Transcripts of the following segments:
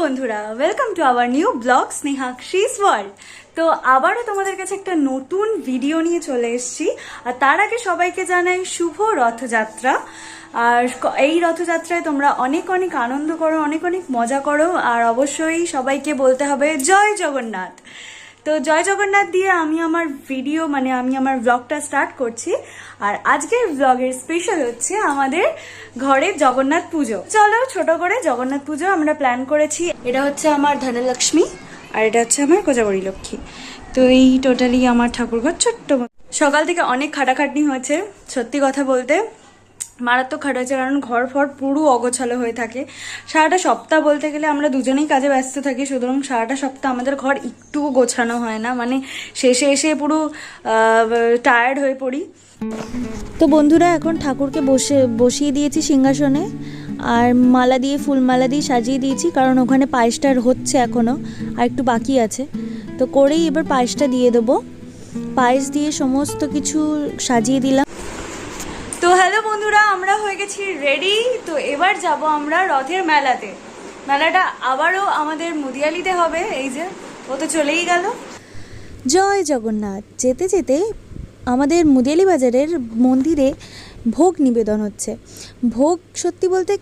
বন্ধুরা welcome to our new blog Sneha Shree's world তো আবারও তোমাদের কাছে একটা নতুন ভিডিও নিয়ে চলে এসেছি, আর তার আগে সবাইকে জানাই শুভ রথযাত্রা। আর এই রথযাত্রায় তোমরা অনেক অনেক আনন্দ করো, অনেক অনেক মজা করো, আর অবশ্যই সবাইকে বলতে হবে জয় জগন্নাথ। তো জয় জগন্নাথ দিয়ে আমি আমার ভিডিও মানে আমি আমার ব্লগটা স্টার্ট করছি। আর আজকের ব্লগের স্পেশাল হচ্ছে আমাদের ঘরে জগন্নাথ পুজো। চলো ছোট করে জগন্নাথ পুজো আমরা প্ল্যান করেছি। এটা হচ্ছে আমার ধনলক্ষ্মী আর এটা হচ্ছে আমার কোজাগরী লক্ষ্মী। তো এই টোটালি আমার ঠাকুরঘর ছোট্ট সকাল থেকে অনেক খাটাখাটনি হয়েছে, সত্যি কথা বলতে। মারাত্মক খাট হয়েছে কারণ ঘর ফর পুরো অগোছালো হয়ে থাকে। সারাটা সপ্তাহ বলতে গেলে আমরা দুজনেই কাজে ব্যস্ত থাকি, সুতরাং সারাটা সপ্তাহ আমাদের ঘর একটুও গোছানো হয় না। মানে শেষে এসে পুরো টায়ার্ড হয়ে পড়ি। তো বন্ধুরা, এখন ঠাকুরকে বসে, বসিয়ে দিয়েছি সিংহাসনে, আর মালা দিয়ে ফুলমালা দিয়ে সাজিয়ে দিয়েছি, কারণ ওখানে পায়েসটা হচ্ছে এখনও আর একটু বাকি আছে। তো করেই এবার পায়েসটা দিয়ে দেবো। পায়েস দিয়ে সমস্ত কিছু সাজিয়ে দিলাম। আমরা হয়ে গেছি রেডি তো এবার যাব আমরা রথের মেলাতে। মেলাটা আবারও আমাদের মুদিয়ালিতে হবে, এই যে, ও তো চলেই গেল। জয় জগন্নাথ। যেতে যেতে আমাদের মুদিয়ালি বাজারের মন্দিরে ভোগ নিবেদন হচ্ছে। ভোগ সত্যি বলতে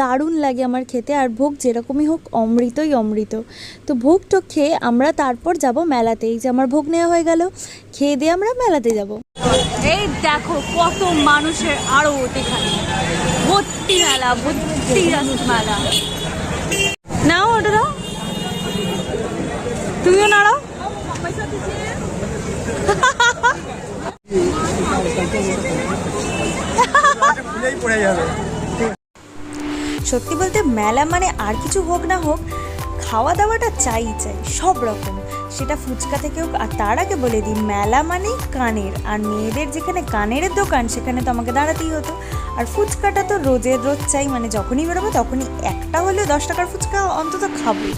দারুণ লাগে আমার খেতে আর ভোগ যেরকমই হোক অমৃতই অমৃত। তো ভোগ টোগ খেয়ে আমরা তারপর যাব মেলাতে। এই যে আমার ভোগ নেওয়া হয়ে গেল খেয়ে দিয়ে আমরা মেলাতে যাব। এই দেখো কত মানুষের আরও এখানে। ভর্তি মেলা ভর্তি মেলা নাও ওটা দাও। তুমিও নাড়াও। পড়ে যাবে। সত্যি বলতে মেলা মানে আর কিছু হোক না হোক খাওয়া দাওয়াটা চাই চাই, সব রকম। সেটা ফুচকা থেকে হোক, আর তার আগে বলে দিই, মেলা মানেই কানের। আর মেয়েদের যেখানে কানের দোকান, সেখানে তো আমাকে দাঁড়াতেই হতো। আর ফুচকাটা তো রোজের রোজ চাই মানে যখনই বেরোবো তখনই একটা হলেও দশ টাকার ফুচকা অন্তত খাবই।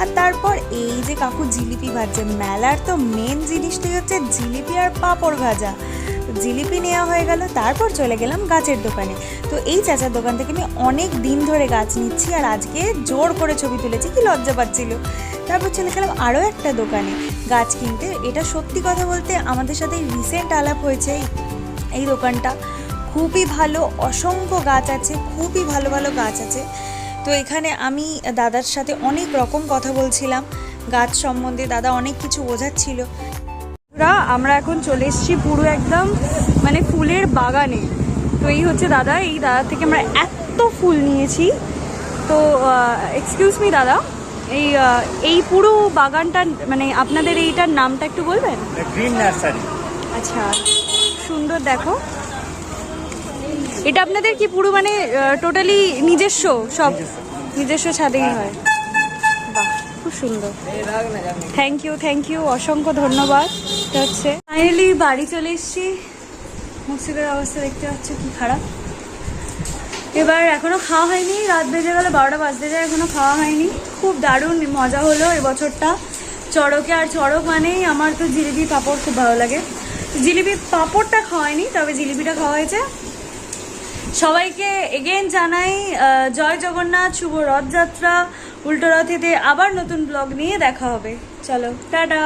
আর তারপর এই যে কাকু জিলিপি ভাজছে, মেলার তো মেন জিনিসটাই হচ্ছে জিলিপি আর পাঁপড় ভাজা। জিলিপি নেওয়া হয়ে গেল, তারপর চলে গেলাম গাছের দোকানে। তো এই চাচার দোকান থেকে আমি অনেক দিন ধরে গাছ নিচ্ছি আর আজকে জোর করে ছবি তুলেছি, কি লজ্জা পাচ্ছিল। তারপর চলে গেলাম আরও একটা দোকানে গাছ কিনতে। এটা সত্যি কথা বলতে আমাদের সাথে রিসেন্ট আলাপ হয়েছে এই- দোকানটা। খুবই ভালো, অসংখ্য গাছ আছে, খুবই ভালো ভালো গাছ আছে। তো এখানে আমি দাদার সাথে অনেক রকম কথা বলছিলাম। গাছ সম্বন্ধে দাদা অনেক কিছু বোঝাচ্ছিল। আমরা এখন চলে এসেছি পুরো একদম মানে ফুলের বাগানে। তো এই হচ্ছে দাদা এই দাদা থেকে আমরা এত ফুল নিয়েছি। তো এক্সকিউজ মি দাদা এই এই পুরো বাগানটা মানে আপনাদের এইটার নামটা একটু বলবেন? গ্রিন নার্সারি আচ্ছা সুন্দর দেখো। এটা আপনাদের কি পুরো মানে টোটালি নিজস্ব সব? নিজস্ব। ছাদেই হয়। বাহ খুব সুন্দর। থ্যাংক ইউ থ্যাংক ইউ অসংখ্য ধন্যবাদ। হচ্ছে ফাইনালি বাড়ি চলে এসেছি। মুর্শিদের অবস্থা দেখতে পাচ্ছ কি খারাপ। এবার এখনও খাওয়া হয়নি। রাত বেজে গেল, বারোটা বাজতে যায়, এখনও খাওয়া হয়নি। খুব দারুণ, মজা হলো এবছরটা চড়কে আর চড়ক মানেই আমার তো জিলিপি পাঁপড় খুব ভালো লাগে। জিলিপি পাঁপড়টা খাওয়াইনি তবে জিলিপিটা খাওয়া হয়েছে। সবাইকে এগেন জানাই জয় জগন্নাথ, শুভ রথযাত্রা। উল্টো রথেতে আবার নতুন ব্লগ নিয়ে দেখা হবে। চলো টাটা।